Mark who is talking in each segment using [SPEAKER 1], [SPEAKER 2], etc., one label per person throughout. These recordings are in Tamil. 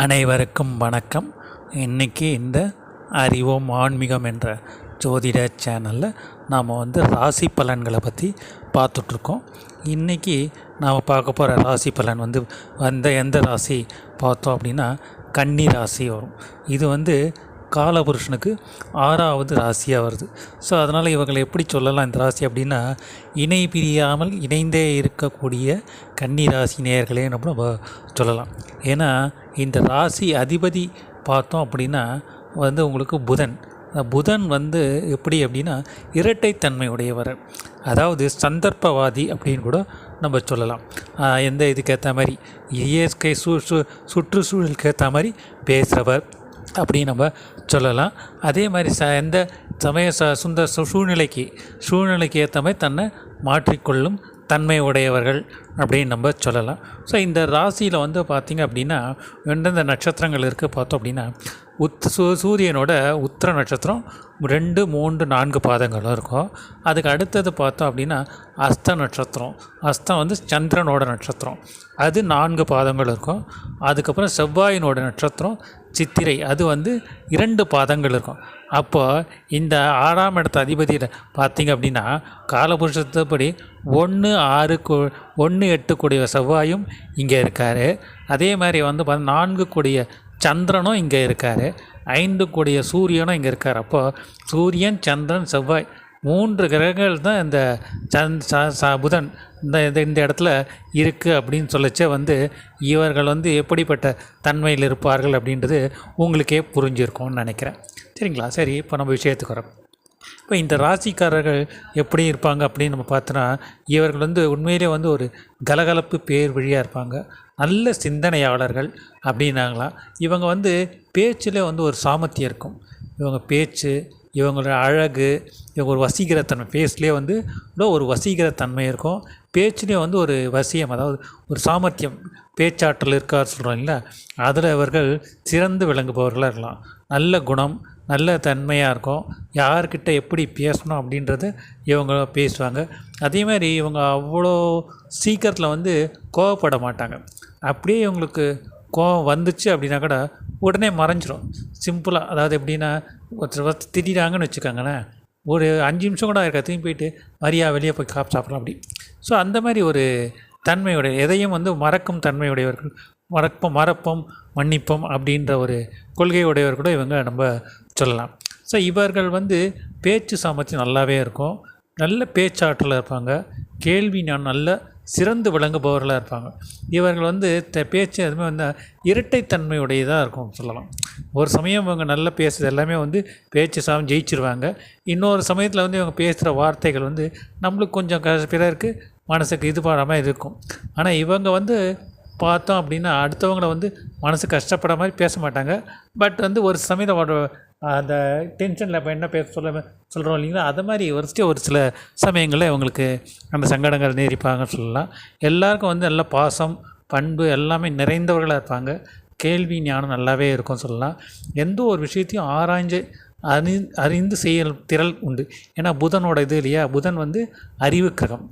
[SPEAKER 1] அனைவருக்கும் வணக்கம். இன்றைக்கி இந்த அறிவோம் ஆன்மீகம் என்ற ஜோதிட சேனலில் நாம் வந்து ராசி பலன்களை பற்றி பார்த்துட்ருக்கோம். இன்றைக்கி நாம் பார்க்க போகிற ராசி பலன் வந்து வந்த எந்த ராசி பார்த்தோம் அப்படின்னா கன்னி ராசி வரும். இது வந்து காலபுருஷனுக்கு ஆறாவது ராசியாக வருது. ஸோ அதனால் இவங்களை எப்படி சொல்லலாம் இந்த ராசி அப்படின்னா இணை பிரியாமல் இணைந்தே இருக்கக்கூடிய கன்னி ராசி நேயர்களே நம்ம சொல்லலாம். ஏன்னா இந்த ராசி அதிபதி பார்த்தோம் அப்படின்னா வந்து உங்களுக்கு புதன். புதன் வந்து எப்படி அப்படின்னா இரட்டைத்தன்மை உடையவர் அதாவது சந்தர்ப்பவாதி அப்படின்னு கூட நம்ம சொல்லலாம். எந்த இதுக்கேற்ற மாதிரி இயற்கை சு சு சுற்றுச்சூழலுக்கு ஏற்ற மாதிரி பேசுகிறவர் அப்படின்னு நம்ம சொல்லலாம். அதே மாதிரி ச எந்த சமய ச சுந்த சூழ்நிலைக்கு சூழ்நிலைக்கு ஏற்ற மாதிரி தன்னை மாற்றிக்கொள்ளும் தன்மை உடையவர்கள் அப்படின்னு நம்ம சொல்லலாம். ஸோ இந்த ராசியில் வந்து பார்த்திங்க அப்படின்னா எந்தெந்த நட்சத்திரங்கள் இருக்குது பார்த்தோம் அப்படின்னா உத் சூ சூரியனோட உத்திர நட்சத்திரம் ரெண்டு மூன்று நான்கு பாதங்களும் இருக்கும். அதுக்கு அடுத்தது பார்த்தோம் அப்படின்னா அஸ்த நட்சத்திரம். அஸ்தம் வந்து சந்திரனோட நட்சத்திரம். அது நான்கு பாதங்கள் இருக்கும். அதுக்கப்புறம் செவ்வாயினோட நட்சத்திரம் சித்திரை அது வந்து இரண்டு பாதங்கள் இருக்கும். அப்போது இந்த ஆறாம் இடத்த அதிபதியில் பார்த்திங்க அப்படின்னா காலபுருஷத்தப்படி ஒன்று ஆறு கு ஒன்று எட்டு கூடிய செவ்வாயும் இங்கே இருக்கார். அதே மாதிரி வந்து பார்த்து நான்கு கூடிய சந்திரனும் இங்கே இருக்கார். ஐந்து கூடிய சூரியனும் இங்கே இருக்கார். அப்போது சூரியன் சந்திரன் செவ்வாய் மூன்று கிரகங்கள் தான் இந்த சந்த் ச- ச- புதன் இந்த இந்த- இந்த இடத்துல இருக்குது அப்படின்னு சொல்லச்சே வந்து இவர்கள் வந்து எப்படிப்பட்ட தன்மையில் இருப்பார்கள் அப்படின்றது உங்களுக்கே புரிஞ்சிருக்கும்னு நினைக்கிறேன். சரிங்களா? சரி இப்போ நம்ம விஷயத்துக்கு வரோம். இப்போ இந்த ராசிக்காரர்கள் எப்படி இருப்பாங்க அப்படின்னு நம்ம பார்த்தோன்னா இவர்கள் வந்து உண்மையிலே வந்து ஒரு கலகலப்பு பேர் வழியாக இருப்பாங்க. நல்ல சிந்தனையாளர்கள் அப்படின்னாங்களாம். இவங்க வந்து பேச்சில் வந்து ஒரு சாமர்த்தியம் இருக்கும். இவங்க பேச்சு இவங்களோட அழகு இவங்க ஒரு வசீகரத்தன்மை. ஃபேஸ்லேயே வந்து ஒரு வசீகரத்தன்மை இருக்கும். பேச்சுலேயே வந்து ஒரு வசியம் அதாவது ஒரு சாமர்த்தியம் பேச்சாற்றல் இருக்கார் சொல்கிறோம் இல்லை அதில் இவர்கள் சிறந்து விளங்குபவர்களாக இருக்கலாம். நல்ல குணம் நல்ல தன்மையாக இருக்கும். யார்கிட்ட எப்படி பேசணும் அப்படின்றது இவங்க பேசுவாங்க. அதே மாதிரி இவங்க அவ்வளோ சீக்கிரத்தில் வந்து கோவப்பட மாட்டாங்க. அப்படியே இவங்களுக்கு கோவம் வந்துச்சு அப்படின்னா கூட உடனே மறைஞ்சிரும். சிம்பிளாக அதாவது எப்படின்னா ஒருத்தர் ஒருத்தர் திட்டிட்டாங்கன்னு வச்சுக்கோங்களேன். ஒரு அஞ்சு நிமிஷம் கூட இருக்கா திரும்பி போயிட்டு மரியா வெளியே போய் காப் சாப்பிடலாம் அப்படி. ஸோ அந்த மாதிரி ஒரு தன்மையுடைய எதையும் வந்து மறக்கும் தன்மையுடையவர்கள் மறப்போம் மறப்போம் மன்னிப்போம் அப்படின்ற ஒரு கொள்கையுடையவர் கூட இவங்க நம்ம சொல்லலாம். ஸோ இவர்கள் வந்து பேச்சு சாமர்த்தியம் நல்லாவே இருக்கும். நல்ல பேச்சாற்றலாக இருப்பாங்க. கேள்வி நான் நல்ல சிறந்து விளங்குபவர்களாக இருப்பாங்க. இவர்கள் வந்து த பேச்சு எதுவுமே வந்து இரட்டைத்தன்மையுடையதாக இருக்கும் சொல்லலாம். ஒரு சமயம் இவங்க நல்லா பேசுறது எல்லாமே வந்து பேச்சு சாமி ஜெயிச்சிருவாங்க. இன்னொரு சமயத்தில் வந்து இவங்க பேசுகிற வார்த்தைகள் வந்து நம்மளுக்கு கொஞ்சம் க பிறருக்கு மனசுக்கு இது பண்ணாமல் இருக்கும். ஆனால் இவங்க வந்து பார்த்தோம் அப்படின்னா அடுத்தவங்கள வந்து மனசு கஷ்டப்பட மாதிரி பேச மாட்டாங்க. பட் வந்து ஒரு சமயத்தை அந்த டென்ஷனில் இப்போ என்ன பேச சொல்ல சொல்கிறோம் இல்லைங்களா? அது மாதிரி ஒரு ஒரு சில சமயங்களில் இவங்களுக்கு அந்த சங்கடங்கள் நேரிப்பாங்கன்னு சொல்லலாம். எல்லாருக்கும் வந்து நல்ல பாசம் பண்பு எல்லாமே நிறைந்தவர்களாக இருப்பாங்க. கேள்வி ஞானம் நல்லாவே இருக்கும் சொல்லலாம். எந்த ஒரு விஷயத்தையும் ஆராய்ஞ்சு அறி அறிந்து செயல் திரள் உண்டு. ஏன்னா புதனோட இது இல்லையா? புதன் வந்து அறிவு கிரகம்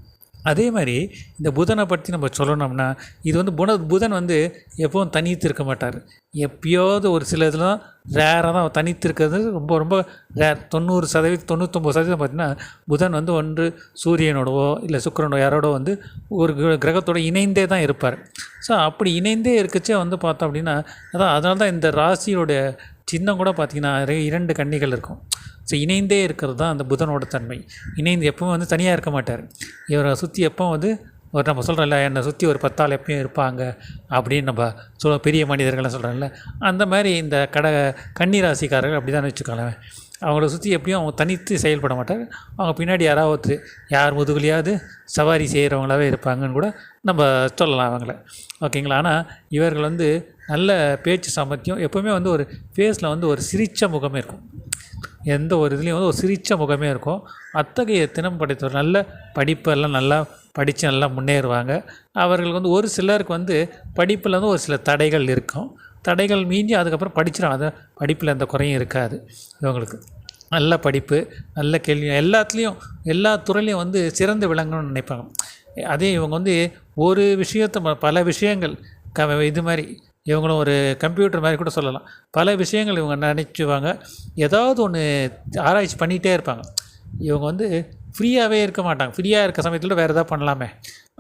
[SPEAKER 1] அதே மாதிரி இந்த புதனை பற்றி நம்ம சொல்லணும்னா இது வந்து புன புதன் வந்து எப்பவும் தனித்து இருக்க மாட்டார். எப்பயாவது ஒரு சில இதெல்லாம் ரேராக தான் தனித்து இருக்கிறது ரொம்ப ரொம்ப ரேர் தொண்ணூறு சதவீதம் தொண்ணூற்றொம்பது சதவீதம் பார்த்தீங்கன்னா புதன் வந்து ஒன்று சூரியனோடவோ இல்லை சுக்கிரனோ யாரோட வந்து ஒரு கிர- கிரகத்தோட இணைந்தே தான் இருப்பார். ஸோ அப்படி இணைந்தே இருக்கச்சே வந்து பார்த்தோம் அப்படின்னா அதான் அதனால தான் இந்த ராசியோடைய சின்னம் கூட பார்த்திங்கன்னா இரண்டு கன்னிகள் இருக்கும். ஸோ இணைந்தே இருக்கிறது தான் அந்த புதனோட தன்மை. இணைந்து எப்பவும் வந்து தனியாக இருக்க மாட்டார். இவரை சுற்றி எப்போ வந்து ஒரு நம்ம சொல்கிறோம்ல என்னை சுற்றி ஒரு பத்தாள் எப்பயும் இருப்பாங்க அப்படின்னு நம்ம சொல்ல பெரிய மனிதர்கள்லாம் சொல்கிறாங்கல்ல அந்த மாதிரி இந்த கட கன்னிராசிக்காரர்கள் அப்படி தான் வச்சுக்கோங்களேன். அவங்கள சுற்றி எப்படியும் அவங்க தனித்து செயல்பட மாட்டார். அவங்க பின்னாடி யாராவது ஒருத்தர் யார் முதுகுலையாவது சவாரி செய்கிறவங்களாவே இருப்பாங்கன்னு கூட நம்ம சொல்லலாம் அவங்கள. ஓகேங்களா ஆனால் இவர்கள் வந்து நல்ல பேச்சு சாமர்த்தியம் எப்போவுமே வந்து ஒரு ஃபேஸில் வந்து ஒரு சிரித்த முகமே இருக்கும். எந்த ஒரு இதுலேயும் வந்து ஒரு சிரித்த முகமே இருக்கும். அத்தகைய தினம் படைத்தவர் நல்ல படிப்பெல்லாம் நல்லா படித்து நல்லா முன்னேறுவாங்க. அவர்களுக்கு வந்து ஒரு சிலருக்கு வந்து படிப்பில் வந்து ஒரு சில தடைகள் இருக்கும். தடைகள் மீஞ்சி அதுக்கப்புறம் படிச்சிடும் அதை படிப்பில் எந்த குறையும் இருக்காது. இவங்களுக்கு நல்ல படிப்பு நல்ல கேள்வி எல்லாத்துலேயும் எல்லா துறையிலையும் வந்து சிறந்து விளங்கணும்னு நினைப்பாங்க. அதே இவங்க வந்து ஒரு விஷயத்தை ம- பல விஷயங்கள் க இது மாதிரி இவங்களும் ஒரு கம்ப்யூட்டர் மாதிரி கூட சொல்லலாம். பல விஷயங்கள் இவங்க நினச்சிவாங்க. ஏதாவது ஒன்று ஆராய்ச்சி பண்ணிகிட்டே இருப்பாங்க. இவங்க வந்து ஃப்ரீயாகவே இருக்க மாட்டாங்க. ஃப்ரீயாக இருக்க சமயத்தில் வேறு எதாவது பண்ணலாமே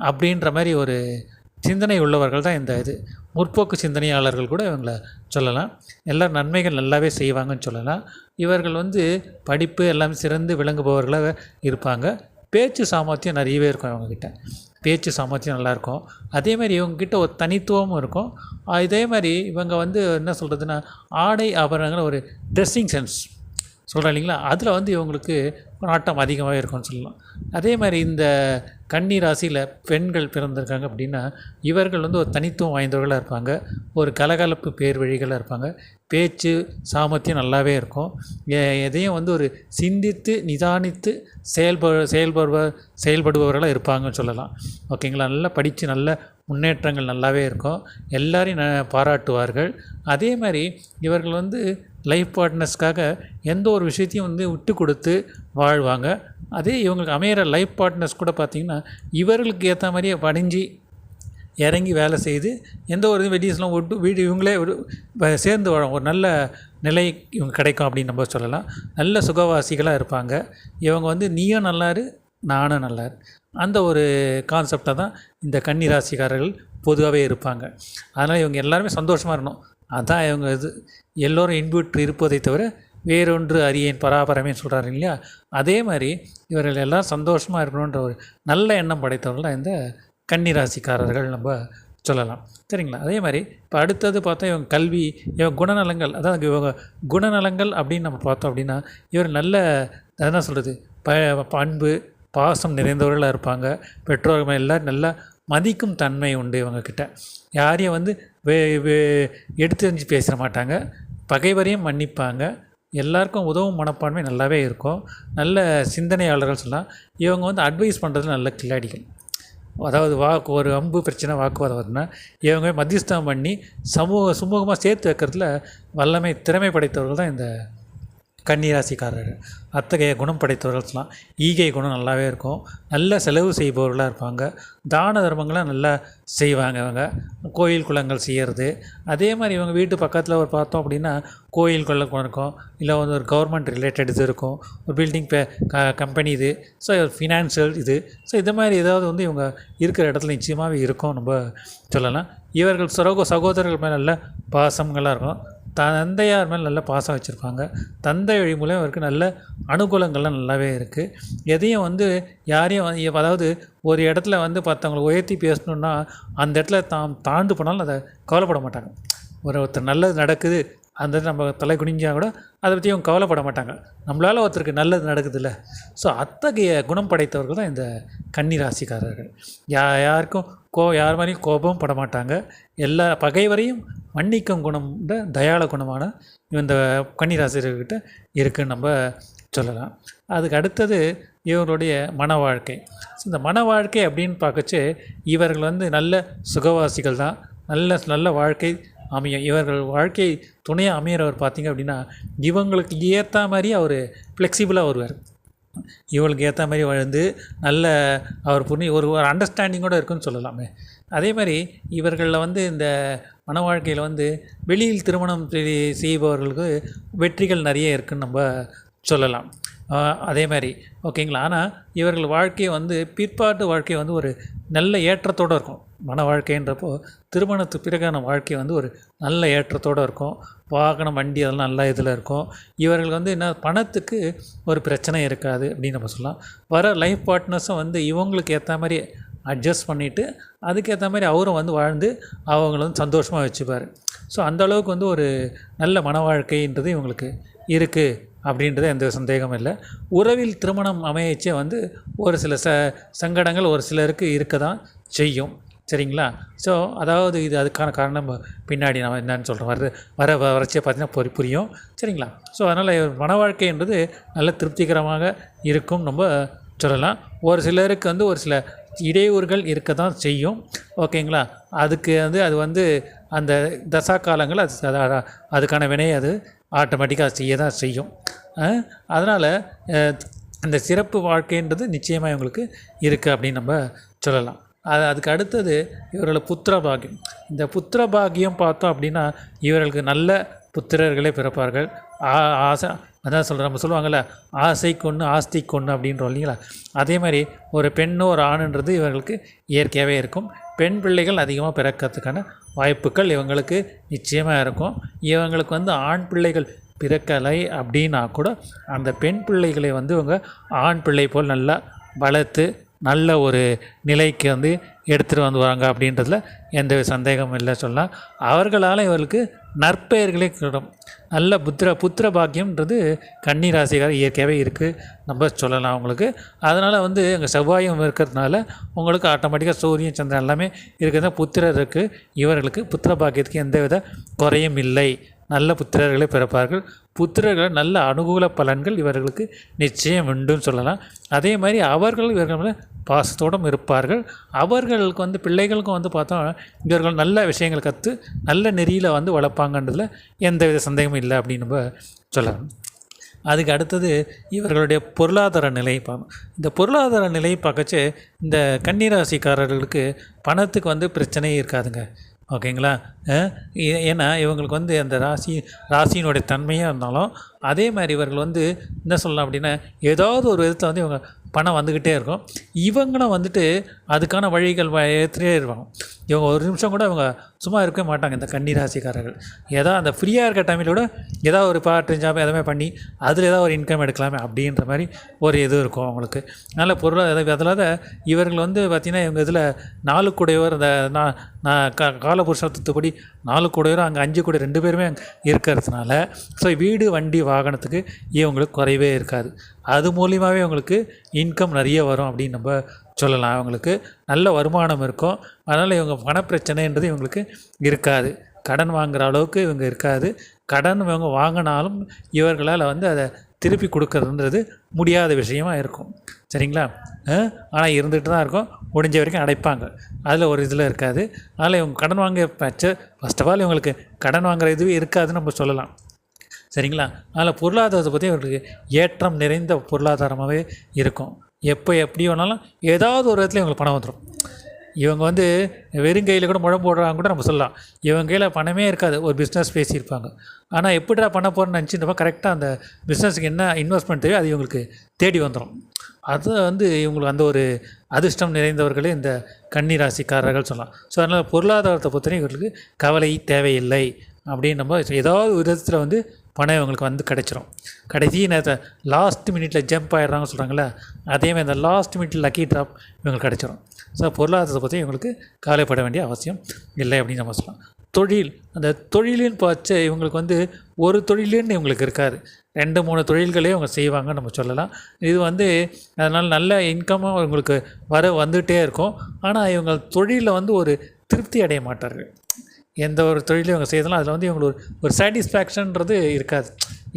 [SPEAKER 1] அப்படின்ற மாதிரி ஒரு சிந்தனை உள்ளவர்கள் தான் இந்த இது. முற்போக்கு சிந்தனையாளர்கள் கூட இவங்களை சொல்லலாம். எல்லா நன்மைகள் நல்லாவே செய்வாங்கன்னு சொல்லலாம். இவர்கள் வந்து படிப்பு எல்லாமே சிறந்து விளங்குபவர்களாக இருப்பாங்க. பேச்சு சாமர்த்தியம் நிறையவே இருக்கும் இவங்கக்கிட்ட பேச்சு சாமர்த்தியம் நல்லாயிருக்கும். அதே மாதிரி இவங்கக்கிட்ட ஒரு தனித்துவமும் இருக்கும். இதே மாதிரி இவங்க வந்து என்ன சொல்கிறதுன்னா ஆடை ஆபரணங்கள் ஒரு ட்ரெஸ்ஸிங் சென்ஸ் சொல்கிறேன் இல்லைங்களா? அதில் வந்து இவங்களுக்கு நாட்டம் அதிகமாகவே இருக்கும்னு சொல்லலாம். அதே மாதிரி இந்த கன்னி ராசியில் பெண்கள் பிறந்திருக்காங்க அப்படின்னா இவர்கள் வந்து ஒரு தனித்துவம் வாய்ந்தவர்களாக இருப்பாங்க. ஒரு கலகலப்பு பேர் வழிகளாக இருப்பாங்க. பேச்சு சாமர்த்தியம் நல்லாவே இருக்கும். எ- எதையும் வந்து ஒரு சிந்தித்து நிதானித்து செயல்ப செயல்படுவ செயல்படுபவர்களாக இருப்பாங்கன்னு சொல்லலாம். ஓகேங்களா? நல்லா படித்து நல்ல முன்னேற்றங்கள் நல்லாவே இருக்கும். எல்லாரையும் ந- பாராட்டுவார்கள். அதே மாதிரி இவர்கள் வந்து லைஃப் பார்ட்னர்ஸ்க்காக எந்த ஒரு விஷயத்தையும் வந்து விட்டு கொடுத்து வாழ்வாங்க. அதே இவங்களுக்கு அமையிற லைஃப் பார்ட்னர்ஸ் கூட பார்த்திங்கன்னா இவர்களுக்கு ஏற்ற மாதிரியே வடிஞ்சு இறங்கி வேலை செய்து எந்த ஒரு வெடிஸ்லாம் விட்டு வீடு இவங்களே ஒரு சேர்ந்து வரும் ஒரு நல்ல நிலை இவங்க கிடைக்கும் அப்படின்னு நம்ம சொல்லலாம். நல்ல சுகவாசிகளாக இருப்பாங்க. இவங்க வந்து நீயும் நல்லாரு நானும் நல்லாரு. அந்த ஒரு கான்செப்டாக தான் இந்த கன்னி ராசிக்காரர்கள் பொதுவாகவே இருப்பாங்க. அதனால் இவங்க எல்லாருமே சந்தோஷமாக இருக்கணும். அதான் இவங்க இது. எல்லோரும் இன்புற்று இருப்பதை தவிர வேறொன்று அறியேன் பராபரமே சொல்கிறாரு இல்லையா? அதே மாதிரி இவர்கள் எல்லாம் சந்தோஷமாக இருக்கணுன்ற ஒரு நல்ல எண்ணம் படைத்தவர்கள் இந்த கன்னிராசிக்காரர்கள் நம்ம சொல்லலாம். சரிங்களா? அதே மாதிரி இப்போ அடுத்தது பார்த்தா இவங்க கல்வி இவங்க குணநலங்கள் அதாவது இவங்க குணநலங்கள் அப்படின்னு நம்ம பார்த்தோம் அப்படின்னா இவர் நல்ல என்ன சொல்கிறது ப பண்பு பாசம் நிறைந்தவர்களாக இருப்பாங்க. பெற்றோர்கள் எல்லோரும் நல்லா மதிக்கும் தன்மை உண்டு இவங்கக்கிட்ட யாரையும் வந்து வே வே எடுத்தெறிஞ்சு பேச மாட்டாங்க. பகைவரையும் மன்னிப்பாங்க. எல்லாருக்கும் உதவும் மனப்பான்மை நல்லாவே இருக்கும். நல்ல சிந்தனையாளர்கள் சொல்லலாம் இவங்க வந்து அட்வைஸ் பண்ணுறதுல நல்ல கில்லாடிகள். அதாவது வாக்கு ஒரு அம்பு பிரச்சனை வாக்குவாதம் வருதுன்னா இவங்க மத்தியஸ்தம் பண்ணி சமூக சுமூகமாக சேர்த்து வைக்கிறதுல வல்லமை திறமை படைத்தவர்கள் தான் இந்த கன்னிராசிக்காரர். அத்தகைய குணம் படைத்தவர்கள் சொல்லலாம் ஈகை குணம் நல்லாவே இருக்கும். நல்ல செலவு செய்பவர்களாக இருப்பாங்க. தான தர்மங்களை நல்லா செய்வாங்க இவங்க. கோயில் குளங்கள் செய்கிறது அதே மாதிரி இவங்க வீட்டு பக்கத்தில் ஒரு பார்த்தோம் அப்படின்னா கோயில் குளம் இருக்கும். இல்லை வந்து ஒரு கவர்மெண்ட் ரிலேட்டட் இது இருக்கும். ஒரு பில்டிங் பே க கம்பெனி இது. ஸோ ஃபினான்ஷியல் இது. ஸோ இது மாதிரி ஏதாவது வந்து இவங்க இருக்கிற இடத்துல நிச்சயமாகவே இருக்கும் நம்ம சொல்லலாம். இவர்கள் சகோ சகோதரர்கள் மேலே நல்ல பாசங்களாக இருக்கும். தந்தையார் மேலே நல்ல பாசம் வச்சுருப்பாங்க. தந்தை வழி மூலம் இவருக்கு நல்ல அனுகூலங்கள்லாம் நல்லாவே இருக்குது எதையும் வந்து யாரையும் அதாவது ஒரு இடத்துல வந்து பார்த்தவங்களை உயர்த்தி பேசணுன்னா அந்த இடத்துல தாம் தாண்டு போனாலும் அதை கவலைப்பட மாட்டாங்க. ஒரு ஒருத்தர் நல்லது நடக்குது அந்த இடத்துல நம்ம தலை குனிஞ்சா கூட அதை பற்றி அவங்க கவலைப்பட மாட்டாங்க. நம்மளால் ஒருத்தருக்கு நல்லது நடக்குதுல்ல. ஸோ அத்தகைய குணம் படைத்தவர்கள் தான் இந்த கன்னி ராசிக்காரர்கள் யா யாருக்கும் கோ யார் மாதிரியும் கோபம் பட மாட்டாங்க. எல்லா பகைவரையும் மன்னிக்கும் குணம் தயாள குணமான இந்த கன்னி ராசிகர்கிட்ட இருக்குன்னு நம்ம சொல்லலாம். அதுக்கு அடுத்தது இவங்களுடைய மன வாழ்க்கை. இந்த மன வாழ்க்கை அப்படின்னு பார்க்கச்சு இவர்கள் வந்து நல்ல சுகவாசிகள் தான். நல்ல நல்ல வாழ்க்கை அமையும். இவர்கள் வாழ்க்கை துணையாக அமையிறவர் பார்த்திங்க அப்படின்னா இவங்களுக்கு ஏற்ற மாதிரி அவர் ஃப்ளெக்சிபிளாக வருவார். இவங்களுக்கு ஏற்ற மாதிரி வாழ்ந்து நல்ல அவர் புரிஞ்சு ஒரு ஒரு அண்டர்ஸ்டாண்டிங்கோடு இருக்குன்னு சொல்லலாமே. அதே மாதிரி இவர்களில் வந்து இந்த மன வாழ்க்கையில் வந்து வெளியில் திருமணம் செய்- செய்பவர்களுக்கு வெற்றிகள் நிறைய இருக்குன்னு நம்ம சொல்லலாம். அதே மாதிரி ஓகேங்களா? ஆனால் இவர்கள் வாழ்க்கையை வந்து பிற்பாட்டு வாழ்க்கை வந்து ஒரு நல்ல ஏற்றத்தோடு இருக்கும். மன வாழ்க்கைன்றப்போ திருமணத்துக்கு பிறகான வாழ்க்கை வந்து ஒரு நல்ல ஏற்றத்தோடு இருக்கும். வாகனம் வண்டி அதெல்லாம் நல்ல இதில் இருக்கும். இவர்கள் வந்து என்ன பணத்துக்கு ஒரு பிரச்சனை இருக்காது அப்படின்னு நம்ம சொல்லலாம். வர லைஃப் பார்ட்னர்ஸும் வந்து இவங்களுக்கு ஏற்ற மாதிரி அட்ஜஸ்ட் பண்ணிவிட்டு அதுக்கேற்ற மாதிரி அவரும் வந்து வாழ்ந்து அவங்கள வந்து சந்தோஷமாக வச்சுப்பார். ஸோ அந்த அளவுக்கு வந்து ஒரு நல்ல மன வாழ்க்கைன்றது இவங்களுக்கு இருக்குது அப்படின்றது எந்த சந்தேகமும் இல்லை. உறவில் திருமணம் அமையச்சே வந்து ஒரு சில ச சங்கடங்கள் ஒரு சிலருக்கு இருக்க தான் செய்யும். சரிங்களா? ஸோ அதாவது இது அதுக்கான காரணம் பின்னாடி நம்ம என்னன்னு சொல்கிறோம் வர வர வறட்சியை பார்த்தீங்கன்னா புரி புரியும். சரிங்களா? ஸோ அதனால் மன வாழ்க்கைன்றது நல்ல திருப்திகரமாக இருக்கும் நம்ம சொல்லலாம். ஒரு சிலருக்கு வந்து ஒரு சில இடையூறுகள் இருக்க தான் செய்யும். ஓகேங்களா? அதுக்கு வந்து அது வந்து அந்த தசா காலங்கள் அது அதுக்கான வினை அது. ஆட்டோமேட்டிக்காக செய்ய தான் செய்யும் அதனால் அந்த சிறப்பு வாழ்க்கைன்றது நிச்சயமாக இவங்களுக்கு இருக்குது அப்படின்னு நம்ம சொல்லலாம். அது அதுக்கு அடுத்தது இவர்களை புத்திர பாகியம். இந்த புத்திர பாகியம் பார்த்தோம் அப்படின்னா இவர்களுக்கு நல்ல புத்திரர்களே பிறப்பார்கள். ஆ- ஆசை அதான் சொல்கிறேன் நம்ம சொல்லுவாங்கள்ல ஆசை கொன்று ஆஸ்தி கொன்று அப்படின்றோம் இல்லைங்களா? அதே மாதிரி ஒரு பெண்ணோ ஒரு ஆணுன்றது இவர்களுக்கு இயற்கையாகவே இருக்கும். பெண் பிள்ளைகள் அதிகமாக பிறக்கிறதுக்கான வாய்ப்புகள் இவங்களுக்கு நிச்சயமாக இருக்கும். இவங்களுக்கு வந்து ஆண் பிள்ளைகள் பிறக்கலை அப்படின்னா கூட அந்த பெண் பிள்ளைகளை வந்து இவங்க ஆண் பிள்ளை போல் நல்லா வளர்த்து நல்ல ஒரு நிலைக்கு வந்து எடுத்துகிட்டு வந்து வராங்க அப்படின்றதுல எந்த சந்தேகமும் இல்லை சொல்லலாம். அவர்களால் இவர்களுக்கு நற்பெயர்களே கிடும் நல்ல புத்திர புத்திர பாக்கியம்ன்றது கன்னி ராசிக்கார இயற்கையாகவே இருக்குது நம்ம சொல்லலாம் அவங்களுக்கு. அதனால் வந்து அங்கே செவ்வாயும் இருக்கிறதுனால உங்களுக்கு ஆட்டோமேட்டிக்காக சூரியன் சந்திரன் எல்லாமே இருக்கிறது புத்திரருக்கு இவர்களுக்கு புத்திர பாக்கியத்துக்கு எந்தவித குறையும் இல்லை. நல்ல புத்திரர்களை பிறப்பார்கள். புத்திரர்கள் நல்ல அனுகூல பலன்கள் இவர்களுக்கு நிச்சயம் உண்டுன்னு சொல்லலாம். அதே மாதிரி அவர்கள் இவர்கள் பாசத்தோடும் இருப்பார்கள். அவர்களுக்கு வந்து பிள்ளைகளுக்கும் வந்து பார்த்தோம் இவர்கள் நல்ல விஷயங்கள் கற்று நல்ல நெறியில் வந்து வளர்ப்பாங்கன்றதில் எந்தவித சந்தேகமும் இல்லை அப்படின்னு நம்ம சொல்லலாம். அதுக்கு அடுத்தது இவர்களுடைய பொருளாதார நிலை பார்க்கணும் இந்த பொருளாதார நிலை பார்க்கச்சு இந்த கன்னிராசிக்காரர்களுக்கு பணத்துக்கு வந்து பிரச்சனையே இருக்காதுங்க. ஓகேங்களா? ஏன்னா இவங்களுக்கு வந்து அந்த ராசி ராசியினுடைய தன்மையாக இருந்தாலும் அதே மாதிரி இவர்கள் வந்து என்ன சொல்லலாம் அப்படின்னா ஏதாவது ஒரு விதத்தில் வந்து இவங்க பணம் வந்துக்கிட்டே இருக்கும். இவங்களும் வந்துட்டு அதுக்கான வழிகள் வ- எடுத்துகிட்டே இருப்பாங்க இவங்க ஒரு நிமிஷம் கூட இவங்க சும்மா இருக்கவே மாட்டாங்க இந்த கன்னி ராசிக்காரர்கள். ஏதோ அந்த ஃப்ரீயாக இருக்க டைமில் ஏதாவது ஒரு பார்ட் ஜாப் எதுவுமே பண்ணி அதில் ஏதாவது ஒரு இன்கம் எடுக்கலாமே அப்படின்ற மாதிரி ஒரு இது இருக்கும் அவங்களுக்கு. நல்ல பொருளாதார அதில் இவர்கள் வந்து பார்த்திங்கன்னா இவங்க இதில் நாலு கூடையவர் அந்த நான் நான் கா காலபுருஷத்துப்படி நாலு கூடையவர் அங்கே அஞ்சு கூட ரெண்டு பேருமே அங்கே இருக்கிறதுனால ஸோ வீடு வண்டி வாகனத்துக்கு இவங்களுக்கு குறைவே இருக்காது. அது மூலியமாகவே இவங்களுக்கு இன்கம் நிறைய வரும் அப்படின்னு நம்ம சொல்லலாம். அவங்களுக்கு நல்ல வருமானம் இருக்கும். அதனால் இவங்க பணப்பிரச்சனைன்றது இவங்களுக்கு இருக்காது. கடன் வாங்குகிற அளவுக்கு இவங்க இருக்காது. கடன் இவங்க வாங்கினாலும் இவர்களால் வந்து அதை திருப்பி கொடுக்கறதுன்றது முடியாத விஷயமா இருக்கும். சரிங்களா? ஆனால் இருந்துகிட்டு தான் இருக்கும். முடிஞ்ச வரைக்கும் அடைப்பாங்க. அதில் ஒரு இதில் இருக்காது. அதனால் இவங்க கடன் வாங்க பட்ச ஃபஸ்ட் ஆஃப் ஆல் இவங்களுக்கு கடன் வாங்குற இதுவே இருக்காதுன்னு நம்ம சொல்லலாம். சரிங்களா? அதனால் பொருளாதாரத்தை பற்றி அவர்களுக்கு ஏற்றம் நிறைந்த பொருளாதாரமாகவே இருக்கும். எப்போ எப்படி வேணாலும் ஏதாவது ஒரு இடத்துல இவங்களுக்கு பணம் வந்துடும் இவங்க வந்து வெறும் கையில் கூட முழம் போடுறாங்க கூட நம்ம சொல்லலாம். இவங்க கையில் பணமே இருக்காது. ஒரு பிஸ்னஸ் பேசியிருப்பாங்க. ஆனால் எப்படிடா பண்ண போகிறேன்னு நினச்சிட்டு கரெக்டாக அந்த பிஸ்னஸுக்கு என்ன இன்வெஸ்ட்மெண்ட் தேவையோ அது இவங்களுக்கு தேடி வந்துடும் அது வந்து இவங்களுக்கு அந்த ஒரு அதிர்ஷ்டம் நிறைந்தவர்களே இந்த கன்னி ராசிக்காரர்கள் சொல்லலாம். ஸோ அதனால் பொருளாதாரத்தை பொறுத்தவரைக்கும் இவங்களுக்கு கவலை தேவையில்லை. அப்படின்னு நம்ம ஏதாவது ஒரு விதத்தில் வந்து பணம் இவங்களுக்கு வந்து கிடைச்சிரும். கடைசி நேரத்தில் லாஸ்ட் மினிட்ல ஜம்ப் ஆகிடுறாங்கன்னு சொல்கிறாங்களே அதே மாதிரி அந்த லாஸ்ட் மினிட்ல லக்கி ட்ராப் இவங்களுக்கு கிடைச்சிரும். ஸோ பொருளாதாரத்தை பற்றி இவங்களுக்கு கவலைப்பட வேண்டிய அவசியம் இல்லை அப்படின்னு நம்ம சொல்லலாம். தொழில் அந்த தொழிலுன்னு பார்த்து இவங்களுக்கு வந்து ஒரு தொழிலுன்னு இவங்களுக்கு இருக்காது. ரெண்டு மூணு தொழில்களே இவங்க செய்வாங்கன்னு நம்ம சொல்லலாம். இது வந்து அதனால் நல்ல இன்கமும் இவங்களுக்கு வர வந்துகிட்டே இருக்கும். ஆனால் இவங்க தொழிலில் வந்து ஒரு திருப்தி அடைய மாட்டார்கள். எந்த ஒரு தொழிலையும் இவங்க செய்யலாம் அதில் வந்து இவங்களுக்கு ஒரு ஒரு சாட்டிஸ்ஃபேக்ஷன்றது இருக்காது.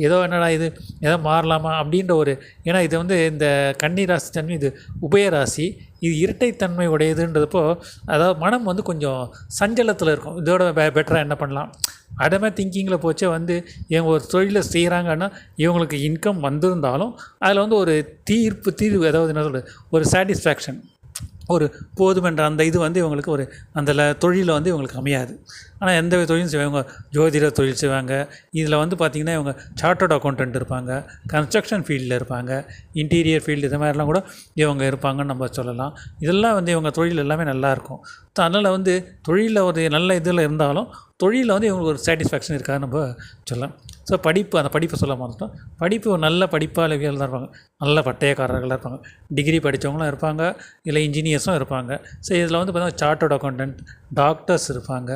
[SPEAKER 1] ஏதோ என்னடா இது ஏதோ மாறலாமா அப்படின்ற ஒரு ஏன்னா இது வந்து இந்த கன்னி ராசி தன்மை இது உபயராசி இது இரட்டைத்தன்மை உடையதுன்றப்போ அதாவது மனம் வந்து கொஞ்சம் சஞ்சலத்தில் இருக்கும். இதோட பெ பெட்டராக என்ன பண்ணலாம்? அடமே திங்கிங்கில் போச்சே வந்து இவங்க ஒரு தொழிலை செய்கிறாங்கன்னா இவங்களுக்கு இன்கம் வந்திருந்தாலும் அதில் வந்து ஒரு தீர்ப்பு தீர்வு அதாவது என்ன சொல்கிறது ஒரு சாட்டிஸ்ஃபேக்ஷன் ஒரு போதுமென்ற அந்த இது வந்து இவங்களுக்கு ஒரு அந்த தொழிலில் வந்து இவங்களுக்கு அமையாது. ஆனால் எந்த வித தொழிலும் செய்வாங்க. ஜோதிட தொழில் செய்வாங்க. இதில் வந்து பார்த்திங்கன்னா இவங்க சார்ட்டர்ட் அக்கௌண்டன்ட் இருப்பாங்க. கன்ஸ்ட்ரக்ஷன் ஃபீல்டில் இருப்பாங்க. இன்டீரியர் ஃபீல்டு இது மாதிரிலாம் கூட இவங்க இருப்பாங்கன்னு நம்ம சொல்லலாம். இதெல்லாம் வந்து இவங்க தொழில் எல்லாமே நல்லாயிருக்கும் அதனால் வந்து தொழிலில் ஒரு நல்ல இதில் இருந்தாலும் தொழிலில் வந்து இவங்களுக்கு ஒரு சாட்டிஸ்ஃபேக்ஷன் இருக்காதுன்னு நம்ம சொல்லலாம். ஸோ படிப்பு அந்த படிப்பை சொல்ல மாட்டோம் படிப்பு ஒரு நல்ல படிப்பாளர்கள் தான் இருப்பாங்க. நல்ல பட்டயக்காரர்களாக இருப்பாங்க. டிகிரி படித்தவங்களும் இருப்பாங்க. இல்லை இன்ஜினியர்ஸும் இருப்பாங்க. ஸோ இதில் வந்து பார்த்தீங்கன்னா சார்ட்டர்ட் அக்கௌண்டன்ட் டாக்டர்ஸ் இருப்பாங்க.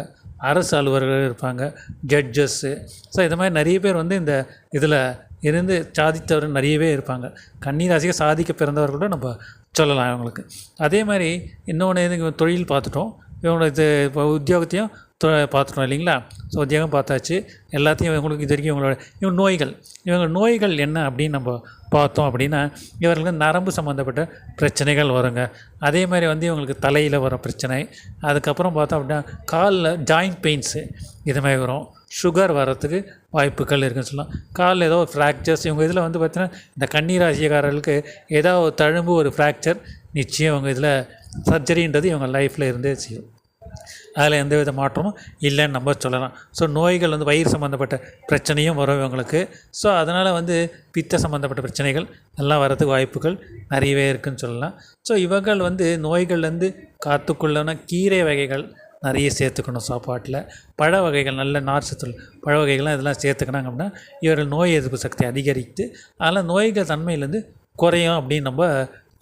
[SPEAKER 1] அரசு அலுவலர்கள் இருப்பாங்க. ஜட்ஜஸ்ஸு ஸோ இது மாதிரி நிறைய பேர் வந்து இந்த இதில் இருந்து சாதித்தவர் நிறையவே இருப்பாங்க. கன்னிராசியை சாதிக்க பிறந்தவர் கூட நம்ம சொல்லலாம் இவங்களுக்கு. அதே மாதிரி இன்னொன்று இது தொழில் பார்த்துட்டோம். இவங்களோட இது இப்போ உத்தியோகத்தையும் தொ பார்த்துட்டோம் இல்லைங்களா? ஸோ உத்தியோகம் பார்த்தாச்சு. எல்லாத்தையும் இவங்களுக்கு இது வரைக்கும் இவங்களோட இவங்க நோய்கள். இவங்க நோய்கள் என்ன அப்படின்னு நம்ம பார்த்தோம் அப்படின்னா இவர்களுக்கு நரம்பு சம்மந்தப்பட்ட பிரச்சனைகள் வருங்க. அதே மாதிரி வந்து இவங்களுக்கு தலையில் வர பிரச்சனை. அதுக்கப்புறம் பார்த்தோம் அப்படின்னா காலில் ஜாயிண்ட் பெயின்ஸு இது மாதிரி வரும். சுகர் வர்றதுக்கு வாய்ப்புகள் இருக்குன்னு சொல்லலாம். காலில் ஏதோ ஒரு ஃப்ராக்சர்ஸ் இவங்க இதில் வந்து பார்த்தீங்கன்னா இந்த கண்ணீராசியக்காரர்களுக்கு ஏதோ ஒரு தழும்பு ஒரு ஃப்ராக்சர் நிச்சயம் இவங்க இதில் சர்ஜரின்றது இவங்க லைஃப்பில் இருந்தே செய்யும். அதில் எந்த வித மாற்றமும் இல்லைன்னு நம்ம சொல்லலாம். ஸோ நோய்கள் வந்து வயிறு சம்மந்தப்பட்ட பிரச்சனையும் வரும் இவங்களுக்கு. ஸோ அதனால் வந்து பித்த சம்மந்தப்பட்ட பிரச்சனைகள் எல்லாம் வரதுக்கு வாய்ப்புகள் நிறையவே இருக்குதுன்னு சொல்லலாம். ஸோ இவர்கள் வந்து நோய்கள்லேருந்து காத்துக்கொள்ளனா கீரை வகைகள் நிறைய சேர்த்துக்கணும் சாப்பாட்டில். பழ வகைகள் நல்ல நார்ச்சத்துள் பழ வகைகள்லாம் இதெல்லாம் சேர்த்துக்கினாங்க அப்படின்னா இவர்கள் நோய் எதிர்ப்பு சக்தி அதிகரித்து அதனால் நோய்கள் தன்மையிலேருந்து குறையும் அப்படின்னு நம்ம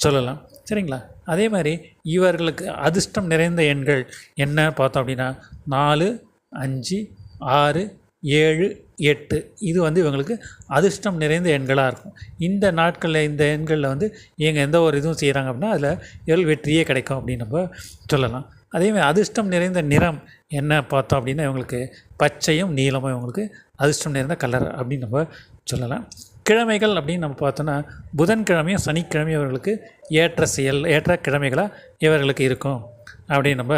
[SPEAKER 1] சொல்லலாம். சரிங்களா? அதே மாதிரி இவர்களுக்கு அதிர்ஷ்டம் நிறைந்த எண்கள் என்ன பார்த்தோம் அப்படின்னா நாலு அஞ்சு ஆறு ஏழு எட்டு. இது வந்து இவங்களுக்கு அதிர்ஷ்டம் நிறைந்த எண்களாக இருக்கும். இந்த நாட்களில் இந்த எண்களில் வந்து இவங்க எந்த ஒரு இதுவும் செய்கிறாங்க அப்படின்னா அதில் இவர்கள் வெற்றியே கிடைக்கும் அப்படின்னு நம்ம சொல்லலாம். அதேமாதிரி அதிர்ஷ்டம் நிறைந்த நிறம் என்ன பார்த்தோம் அப்படின்னா இவங்களுக்கு பச்சையும் நீலமும் இவங்களுக்கு அதிர்ஷ்டம் நிறைந்த கலர் அப்படின்னு நம்ம சொல்லலாம். கிழமைகள் அப்படின்னு நம்ம பார்த்தோன்னா புதன்கிழமையும் சனிக்கிழமையும் இவர்களுக்கு ஏற்ற செயல் ஏற்ற கிழமைகளாக இவர்களுக்கு இருக்கும் அப்படின்னு நம்ம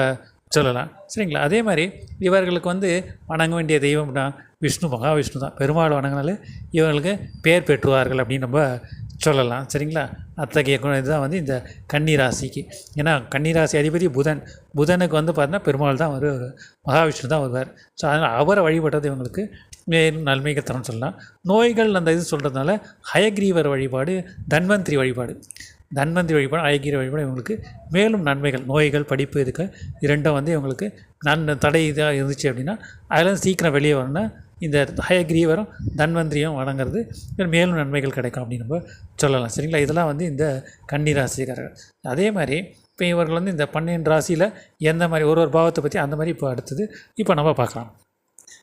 [SPEAKER 1] சொல்லலாம். சரிங்களா? அதே மாதிரி இவர்களுக்கு வந்து வணங்க வேண்டிய தெய்வம்னா விஷ்ணு மகாவிஷ்ணு தான். பெருமாள் வணங்கினாலே இவர்களுக்கு பேர் பெற்றுவார்கள் அப்படின்னு நம்ம சொல்லலாம். சரிங்களா? அத்தகைய குணம் இதுதான் வந்து இந்த கன்னிராசிக்கு. ஏன்னா கன்னிராசி அதிபதி புதன். புதனுக்கு வந்து பார்த்தீங்கன்னா பெருமாள் தான் வருவார் மகாவிஷ்ணு தான் வருவார். ஸோ அதனால் அவரை வழிபட்டது இவங்களுக்கு மேலும் நன்மைகள் தரணும்னு சொல்லலாம். நோய்கள் அந்த இது சொல்கிறதுனால ஹயக்ரீவர் வழிபாடு தன்வந்திரி வழிபாடு. தன்வந்திரி வழிபாடு ஐகிரி வழிபாடு இவங்களுக்கு மேலும் நன்மைகள். நோய்கள் படிப்பு இதுக்கு இரண்டும் வந்து இவங்களுக்கு நன் தடை இதாக இருந்துச்சு அப்படின்னா அதில் சீக்கிரம் வெளியே வரணும்னா இந்த ஹயக்ரீவரும் தன்வந்திரியும் வழங்குறது மேலும் நன்மைகள் கிடைக்கும் அப்படின்னு நம்ம சொல்லலாம். சரிங்களா? இதெல்லாம் வந்து இந்த கன்னி ராசிக்காரர்கள் அதே மாதிரி இப்போ இவர்கள் வந்து இந்த பன்னெண்டு ராசியில் எந்த மாதிரி ஒரு ஒரு பாவத்தை பற்றி அந்த மாதிரி இப்போ அடுத்தது இப்போ நம்ம பார்க்கலாம்.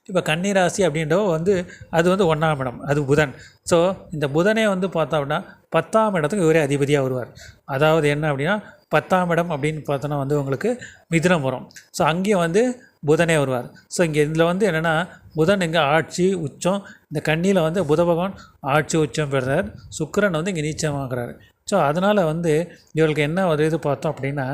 [SPEAKER 1] இப்போ கன்னிராசி அப்படின்றவ வந்து அது வந்து ஒன்றாம் இடம் அது புதன். ஸோ இந்த புதனே வந்து பார்த்தோம் அப்படின்னா பத்தாம் இடத்துக்கு இவரே அதிபதியாக வருவார். அதாவது என்ன அப்படின்னா பத்தாம் இடம் அப்படின்னு பார்த்தோன்னா வந்து உங்களுக்கு மிதுனம் வரும். ஸோ அங்கேயும் வந்து புதனே வருவார். ஸோ இங்கே இதில் வந்து என்னென்னா புதன் இங்கே ஆட்சி உச்சம். இந்த கண்ணியில் வந்து புத பகவான் ஆட்சி உச்சம் பெறுறார். சுக்கிரன் வந்து இங்கே நீச்சமாகிறார். ஸோ அதனால் வந்து இவர்களுக்கு என்ன ஒரு இது பார்த்தோம் அப்படின்னா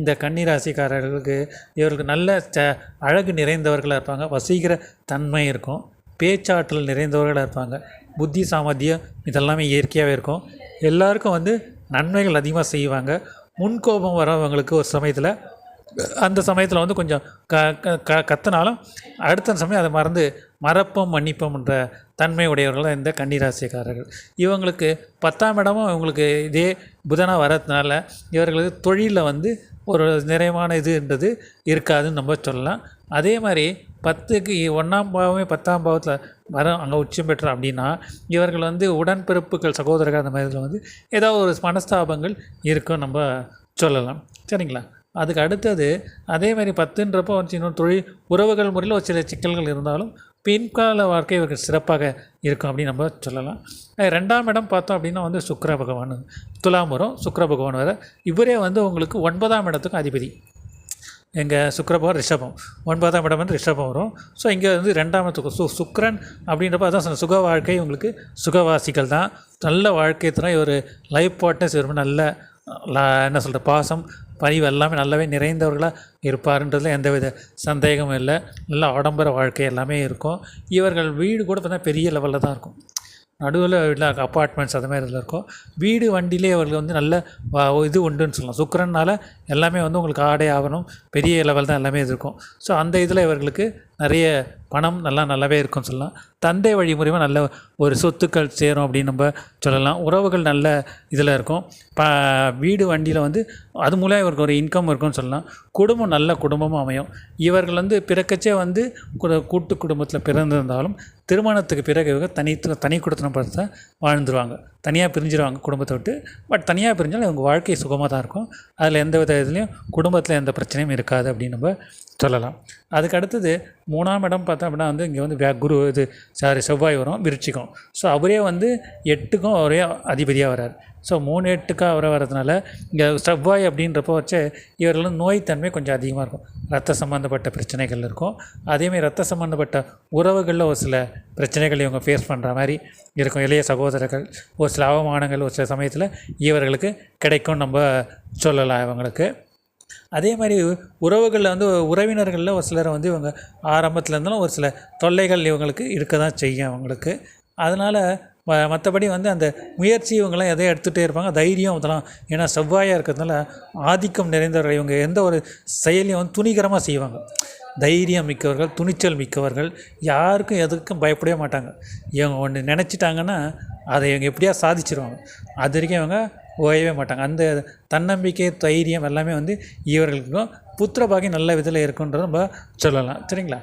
[SPEAKER 1] இந்த கன்னிராசிக்காரர்களுக்கு இவர்களுக்கு நல்ல ச அழகு நிறைந்தவர்களாக இருப்பாங்க. வசீகர தன்மை இருக்கும். பேச்சாற்றல் நிறைந்தவர்களாக இருப்பாங்க. புத்தி சாமர்த்தியம் இதெல்லாமே இயற்கையாகவே இருக்கும். எல்லாருக்கும் வந்து நன்மைகள் அதிகமாக செய்வாங்க. முன்கோபம் வரவங்களுக்கு ஒரு சமயத்தில் அந்த சமயத்தில் வந்து கொஞ்சம் க க க கத்தினாலும் அடுத்த சமயம் அதை மறந்து மறப்பம் மன்னிப்பம்ன்ற தன்மை உடையவர்கள் இந்த கன்னிராசிக்காரர்கள். இவங்களுக்கு பத்தாம் இடமும் இவங்களுக்கு இதே புதனாக வரதுனால இவர்களுக்கு தொழிலில் வந்து ஒரு நிறைவான இதுன்றது இருக்காதுன்னு நம்ம சொல்லலாம். அதே மாதிரி பத்துக்கு ஒன்றாம் பாவமே பத்தாம் பாவத்தில் வர அங்கே உச்சம் பெற்றோம் அப்படின்னா இவர்கள் வந்து உடன்பிறப்புகள் சகோதரர்கள் அந்த மாதிரி வந்து ஏதாவது ஒரு மனஸ்தாபங்கள் இருக்கும் நம்ம சொல்லலாம். சரிங்களா? அதுக்கு அடுத்தது அதே மாதிரி பத்துன்றப்போ வந்து இன்னொரு தொழில் உறவுகள் முறையில் ஒரு சில சிக்கல்கள் இருந்தாலும் பின்கால வாழ்க்கை இவருக்கு சிறப்பாக இருக்கும் அப்படின்னு நம்ம சொல்லலாம். ரெண்டாம் இடம் பார்த்தோம் அப்படின்னா வந்து சுக்கர பகவான். துலாம் வரும் சுக்கர பகவான் வர. இவரே வந்து உங்களுக்கு ஒன்பதாம் இடத்துக்கும் அதிபதி. எங்கள் சுக்கரபவன் ரிஷபம். ஒன்பதாம் இடம் வந்து ரிஷபம் வரும். ஸோ இங்கே வந்து ரெண்டாம் இடத்துக்கு சு சுக்கரன் அப்படின்றப்ப அதான் சொன்ன சுக வாழ்க்கை உங்களுக்கு சுகவாசிகள் தான். நல்ல வாழ்க்கை தரம். இவர் லைஃப் பார்ட்னர்ஸ் இவர் நல்ல என்ன சொல்கிற பாசம் பணிவு எல்லாமே நல்லாவே நிறைந்தவர்களாக இருப்பாருன்றதுல எந்தவித சந்தேகமும் இல்லை. நல்ல ஆடம்பர வாழ்க்கை எல்லாமே இருக்கும். இவர்கள் வீடு கூட பார்த்தா பெரிய லெவலில் தான் இருக்கும். நடுவில் அப்பார்ட்மெண்ட்ஸ் அது மாதிரி இதில் இருக்கும். வீடு வண்டியிலே அவர்களுக்கு வந்து நல்ல இது உண்டுன்னு சொல்லலாம். சுக்கரனால் எல்லாமே வந்து உங்களுக்கு ஆடை ஆகணும் பெரிய லெவல் தான் எல்லாமே இது இருக்கும். ஸோ அந்த இதில் இவர்களுக்கு நிறைய பணம் நல்லா நல்லாவே இருக்கும்னு சொல்லலாம். தந்தை வழி மூலிமா நல்ல ஒரு சொத்துக்கள் சேரும் அப்படின்னு நம்ம சொல்லலாம். உறவுகள் நல்ல இதில் இருக்கும். ப வீடு வண்டியில் வந்து அது மூலம் இவருக்கு ஒரு இன்கம் இருக்கும்னு சொல்லலாம். குடும்பம் நல்ல குடும்பமும் அமையும். இவர்கள் வந்து பிறக்கச்சே வந்து கூட்டு குடும்பத்தில் பிறந்திருந்தாலும் திருமணத்துக்கு பிறகு இவங்க தனி தனி குடுத்தனம் பார்த்து வாழ்ந்துருவாங்க. தனியாக பிரிஞ்சிருவாங்க குடும்பத்தை விட்டு. பட் தனியாக பிரிஞ்சாலும் இவங்க வாழ்க்கை சுகமாக தான் இருக்கும். அதில் எந்த வித இதுலேயும் குடும்பத்தில் எந்த பிரச்சனையும் இருக்காது அப்படின்னு நம்ம சொல்லலாம். அதுக்கு அடுத்தது மூணாம் இடம் பார்த்தோம் அப்படின்னா வந்து இங்கே வந்து குரு இது சாரி செவ்வாய் வரும் விருச்சிக்கும் ஸோ அவரே வந்து எட்டுக்கும் அவரே அதிபதியாக வரார் ஸோ மூணு எட்டுக்காக வர வரதுனால இங்கே செவ்வாய் அப்படின்றப்போ வச்சு இவர்களும் நோய்த்தன்மை கொஞ்சம் அதிகமாக இருக்கும். ரத்த சம்மந்தப்பட்ட பிரச்சனைகள் இருக்கும். அதேமாதிரி ரத்த சம்மந்தப்பட்ட உறவுகளில் ஒரு சில பிரச்சனைகள் இவங்க ஃபேஸ் பண்ணுற மாதிரி இருக்கும். இளைய சகோதரர்கள் ஒரு சில அவமானங்கள் ஒரு சில சமயத்தில் இவர்களுக்கு கிடைக்கும் நம்ம சொல்லலாம் இவங்களுக்கு. அதே மாதிரி உறவுகளில் வந்து உறவினர்களில் ஒரு சிலரை வந்து இவங்க ஆரம்பத்தில் இருந்தாலும் ஒரு சில தொல்லைகள் இவங்களுக்கு இருக்க தான் செய்யும் அவங்களுக்கு. அதனால் மற்றபடி வந்து அந்த முயற்சி இவங்கெல்லாம் எதை எடுத்துகிட்டே இருப்பாங்க. தைரியம் இதெல்லாம் ஏன்னா செவ்வாயாக இருக்கிறதுனால ஆதிக்கம் நிறைந்தவர்கள் இவங்க எந்த ஒரு செயலையும் வந்து துணிகரமாக செய்வாங்க. தைரியம் மிக்கவர்கள் துணிச்சல் மிக்கவர்கள் யாருக்கும் எதுக்கும் பயப்படவே மாட்டாங்க. இவங்க ஒன்று நினச்சிட்டாங்கன்னா அதை இவங்க எப்படியா சாதிச்சிருவாங்க. அது வரைக்கும் இவங்க ஓயவே மாட்டாங்க. அந்த தன்னம்பிக்கை தைரியம் எல்லாமே வந்து இவர்களுக்கும் புத்திர பாக்கியம் நல்ல விதத்தில் இருக்குன்றத நம்ம சொல்லலாம். சரிங்களா?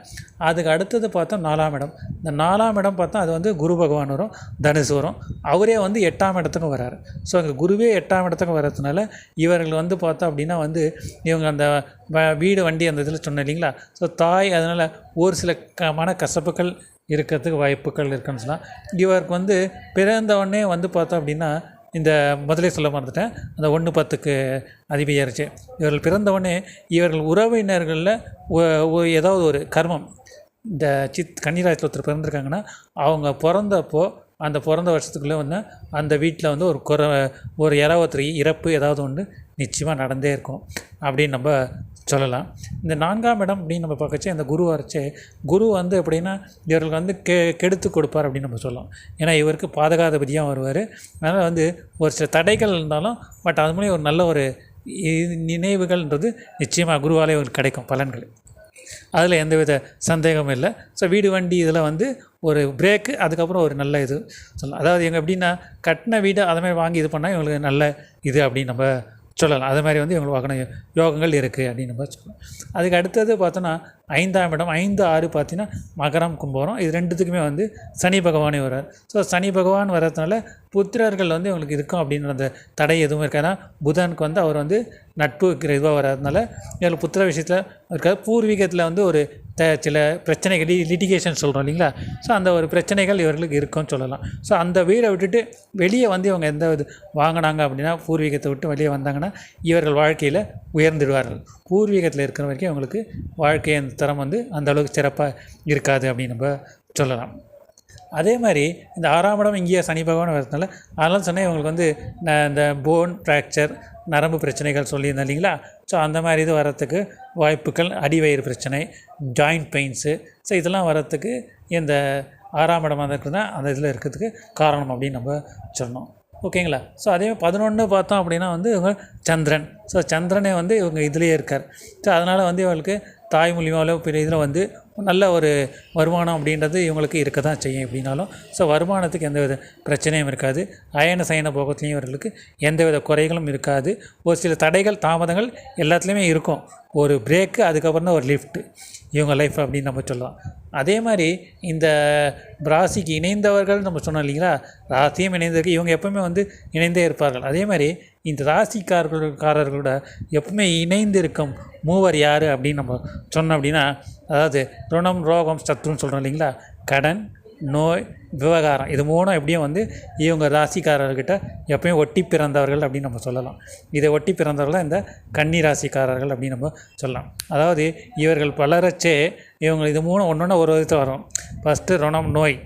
[SPEAKER 1] அதுக்கு அடுத்தது பார்த்தோம் நாலாம் இடம். இந்த நாலாம் இடம் பார்த்தா அது வந்து குரு பகவான் வரும் தனுசு வரும். அவரே வந்து எட்டாம் இடத்துக்கும் வராரு. ஸோ அங்கே குருவே எட்டாம் இடத்துக்கும் வர்றதுனால இவர்கள் வந்து பார்த்தா அப்படின்னா வந்து இவங்க அந்த வீடு வண்டி அந்த இதில் சொன்னேன் இல்லைங்களா? ஸோ தாய் அதனால் ஒரு சில க மன கசப்புகள் இருக்கிறதுக்கு வாய்ப்புகள் இருக்குன்னு சொல்லலாம். இவருக்கு வந்து பிறந்தவொடனே வந்து பார்த்தோம் அப்படின்னா இந்த முதலே சொல்ல மறந்துட்டேன். அந்த ஒன்று பத்துக்கு அதிபதியாகிருச்சு இவர்கள் பிறந்தவொடனே இவர்கள் உறவினர்களில் ஏதாவது ஒரு கர்மம் இந்த சித் கன்னிராஜத்தில் ஒருத்தர் பிறந்திருக்காங்கன்னா அவங்க பிறந்தப்போ அந்த பிறந்த வருஷத்துக்குள்ளே வந்து அந்த வீட்டில் வந்து ஒரு குற ஒரு யாராவது இறப்பு ஏதாவது ஒன்று நிச்சயமாக நடந்தே இருக்கும். அப்படின்னு நம்ம சொல்லலாம். இந்த நான்காம் இடம் அப்படின்னு நம்ம பார்க்கச்சே அந்த குரு வரைச்சு குரு வந்து எப்படின்னா இவர்களுக்கு வந்து கெ கெடுத்து கொடுப்பார் அப்படின்னு நம்ம சொல்லலாம். ஏன்னா இவருக்கு பாதகாதிபதியாக வருவார். அதனால் வந்து ஒரு சில தடைகள் இருந்தாலும் பட் அது மூலியம் ஒரு நல்ல ஒரு நினைவுகள்ன்றது நிச்சயமாக குருவாலே இவருக்கு கிடைக்கும் பலன்கள். அதில் எந்தவித சந்தேகமும் இல்லை. ஸோ வீடு வண்டி இதில் வந்து ஒரு பிரேக்கு அதுக்கப்புறம் ஒரு நல்ல இது. சொல்லலாம். அதாவது எங்கள் எப்படின்னா கட்டின வீடு அதை மாதிரி வாங்கி இது பண்ணால் இவங்களுக்கு நல்ல இது அப்படின்னு நம்ம சொல்லலாம். அது மாதிரி வந்து இவங்களுக்கு வாங்கின யோகங்கள் இருக்குது அப்படின்னு நம்ம சொல்லலாம் அதுக்கு அடுத்தது பார்த்தோன்னா ஐந்தாம் இடம் ஐந்து ஆறு பார்த்தீங்கன்னா மகரம் கும்பகரம் இது ரெண்டுத்துக்குமே வந்து சனி பகவானே வர்றார். ஸோ சனி பகவான் வர்றதுனால புத்திரர்கள் வந்து இவங்களுக்கு இருக்கும் அப்படின்ற அந்த தடை எதுவும் இருக்காது. புதனுக்கு வந்து அவர் வந்து நட்பு இருக்கிற இதுவாக வர்றதுனால இதில் புத்திர விஷயத்தில் இருக்காது பூர்வீகத்தில் வந்து ஒரு த சில பிரச்சனைகள் லிட்டிகேஷன் சொல்கிறோம் இல்லைங்களா? ஸோ அந்த ஒரு பிரச்சனைகள் இவர்களுக்கு இருக்கும்னு சொல்லலாம். ஸோ அந்த வீடை விட்டுட்டு வெளியே வந்து இவங்க எந்த இது வாங்கினாங்க அப்படின்னா பூர்வீகத்தை விட்டு வெளியே வந்தாங்கன்னா இவர்கள் வாழ்க்கையில் உயர்ந்துடுவார்கள். பூர்வீகத்தில் இருக்கிற வரைக்கும் இவங்களுக்கு வாழ்க்கையை தரம் வந்து அந்த அளவுக்கு சிறப்பாக இருக்காது அப்படின்னு நம்ம சொல்லலாம். அதே மாதிரி இந்த ஆறாம் இடம் இங்கேயே சனி பகவான் வரதுனால அதெல்லாம் சொன்னேன் இவங்களுக்கு வந்து ந- இந்த போன் ஃப்ராக்சர் நரம்பு பிரச்சனைகள் சொல்லியிருந்தேன் இல்லைங்களா? ஸோ அந்த மாதிரி இது வரத்துக்கு வாய்ப்புகள் அடிவயிறு பிரச்சனை ஜாயிண்ட் பெயின்ஸு ஸோ இதெல்லாம் வரத்துக்கு இந்த ஆறாம் இடமாக இருக்கிறது தான் அந்த இதில் இருக்கிறதுக்கு காரணம் அப்படின்னு நம்ம சொன்னோம் ஓகேங்களா ஸோ அதே பதினொன்று பார்த்தோம் அப்படின்னா வந்து இவங்க சந்திரன். ஸோ சந்திரனே வந்து இவங்க இதுலேயே இருக்கார். ஸோ அதனால் வந்து இவங்களுக்கு தாய் மூலியமாவோ பெரிய இதில் வந்து நல்ல ஒரு வருமானம் அப்படின்றது இவங்களுக்கு இருக்க தான் செய்யும் எப்படின்னாலும் ஸோ வருமானத்துக்கு எந்த வித பிரச்சனையும் இருக்காது. அயன சயன போகத்துலேயும் இவர்களுக்கு எந்த வித குறைகளும் இருக்காது. ஒரு சில தடைகள் தாமதங்கள் எல்லாத்துலேயுமே இருக்கும். ஒரு பிரேக்கு அதுக்கப்புறம் தான் ஒரு லிஃப்ட்டு இவங்க லைஃப் அப்படின்னு நம்ம சொல்லலாம். அதே மாதிரி இந்த ராசிக்கு இணைந்தவர்கள் நம்ம சொன்னோம் இல்லைங்களா? ராசியும் இணைந்திருக்கு. இவங்க எப்பவுமே வந்து இணைந்தே இருப்பார்கள். அதே மாதிரி இந்த ராசிக்காரர்களோட எப்பவுமே இணைந்து இருக்கும் மூவர் யார் அப்படின்னு நம்ம சொன்னோம் அப்படின்னா அதாவது ருணம் ரோகம் சத்துன்னு சொல்கிறோம் இல்லைங்களா? கடன் நோய் விவகாரம். இது மூணும் எப்படியும் வந்து இவங்க ராசிக்காரர்கிட்ட எப்பயும் ஒட்டி பிறந்தவர்கள் அப்படின்னு நம்ம சொல்லலாம். இதை ஒட்டி பிறந்தவர்கள் இந்த கன்னி ராசிக்காரர்கள் அப்படின்னு நம்ம சொல்லலாம். அதாவது இவர்கள் வளரச்சே இவங்க இது மூணு ஒன்று ஒன்று ஒரு விதத்தில் வரும். ஃபஸ்ட்டு ருணம் நோய்.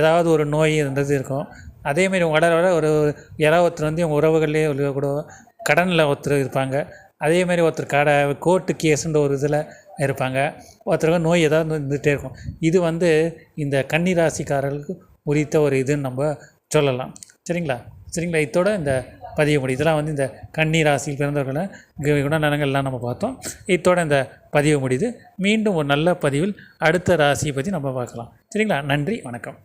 [SPEAKER 1] ஏதாவது ஒரு நோய் இருந்தது இருக்கும். அதேமாரி வளர வளர ஒரு யாராவது ஒருத்தர் வந்து இவங்க உறவுகள்லேயே உள்ள கூட கடனில் ஒருத்தர் இருப்பாங்க. அதே மாதிரி ஒருத்தர் கடை கோர்ட்டு கேஸுன்ற ஒரு இதில் இருப்பாங்க. ஒருத்தருக்கு நோய் ஏதாவது இருந்துகிட்டே இருக்கும். இது வந்து இந்த கன்னி ராசிக்காரர்களுக்கு உரித்த ஒரு இதுன்னு நம்ம சொல்லலாம். சரிங்களா? சரிங்களா? இதோட இந்த பதிவு முடியும் இதெல்லாம் வந்து இந்த கன்னி ராசியில் பிறந்தவர்களை குண குணநலங்கள் நம்ம பார்த்தோம். இதோட இந்த பதிவு முடியுது. மீண்டும் ஒரு நல்ல பதிவில் அடுத்த ராசியை பற்றி நம்ம பார்க்கலாம். சரிங்களா? நன்றி வணக்கம்.